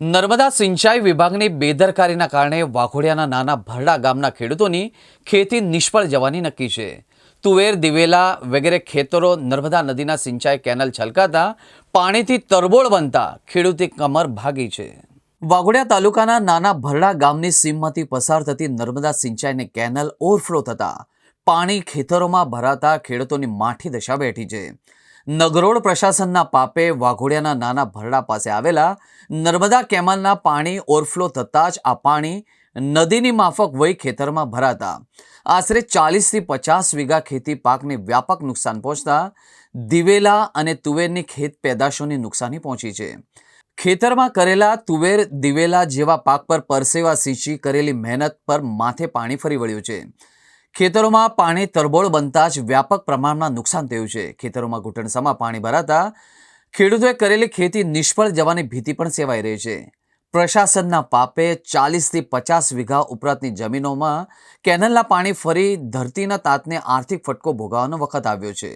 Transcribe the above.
નર્મદા સિંચાઈ વિભાગની બેદરકારીના કારણે વાઘોડિયાના નાના ભરડા ગામના ખેડૂતોની ખેતી નિષ્ફળ જવાની નક્કી છે. તુવેર, દિવેલા વગેરે ખેતરો નર્મદા નદીના સિંચાઈ કેનલ છલકાતા પાણીથી તરબોળ બનતા ખેડૂતે કમર ભાગી છે. વાઘોડિયા તાલુકાના નાના ભરડા ગામની સીમમાંથી પસાર થતી નર્મદા સિંચાઈની કેનલ ઓવરફ્લો થતા પાણી ખેતરોમાં ભરાતા ખેડૂતોની માઠી દશા બેઠી છે. નગરોળ પ્રશાસનના પાપે વાઘોડિયાના નાના ભરડા પાસે આવેલા નર્મદા કેનાલના પાણી ઓવરફ્લો થતાં જ આ પાણી નદીની માફક વહી ખેતરમાં ભરાતા. આશરે ચાલીસથી પચાસ વીઘા ખેતી પાકને વ્યાપક નુકસાન પહોંચતા દિવેલા અને તુવેરની ખેત પેદાશોની નુકસાની પહોંચી છે. ખેતરમાં કરેલા તુવેર, દિવેલા જેવા પાક પર પરસેવા સિંચી કરેલી મહેનત પર માથે પાણી ફરી વળ્યું છે. ખેતરોમાં પાણી તરબોળ બનતા જ વ્યાપક પ્રમાણમાં નુકસાન થયું છે. ખેતરોમાં ઘૂંટણસામાં પાણી ભરાતા ખેડૂતોએ કરેલી ખેતી નિષ્ફળ જવાની ભીતિ પણ સેવાઈ રહી છે. પ્રશાસનના પાપે ચાલીસથી પચાસ વીઘા ઉપરાંતની જમીનોમાં કેનલના પાણી ફરી ધરતીના તાતને આર્થિક ફટકો ભોગાવવાનો વખત આવ્યો છે.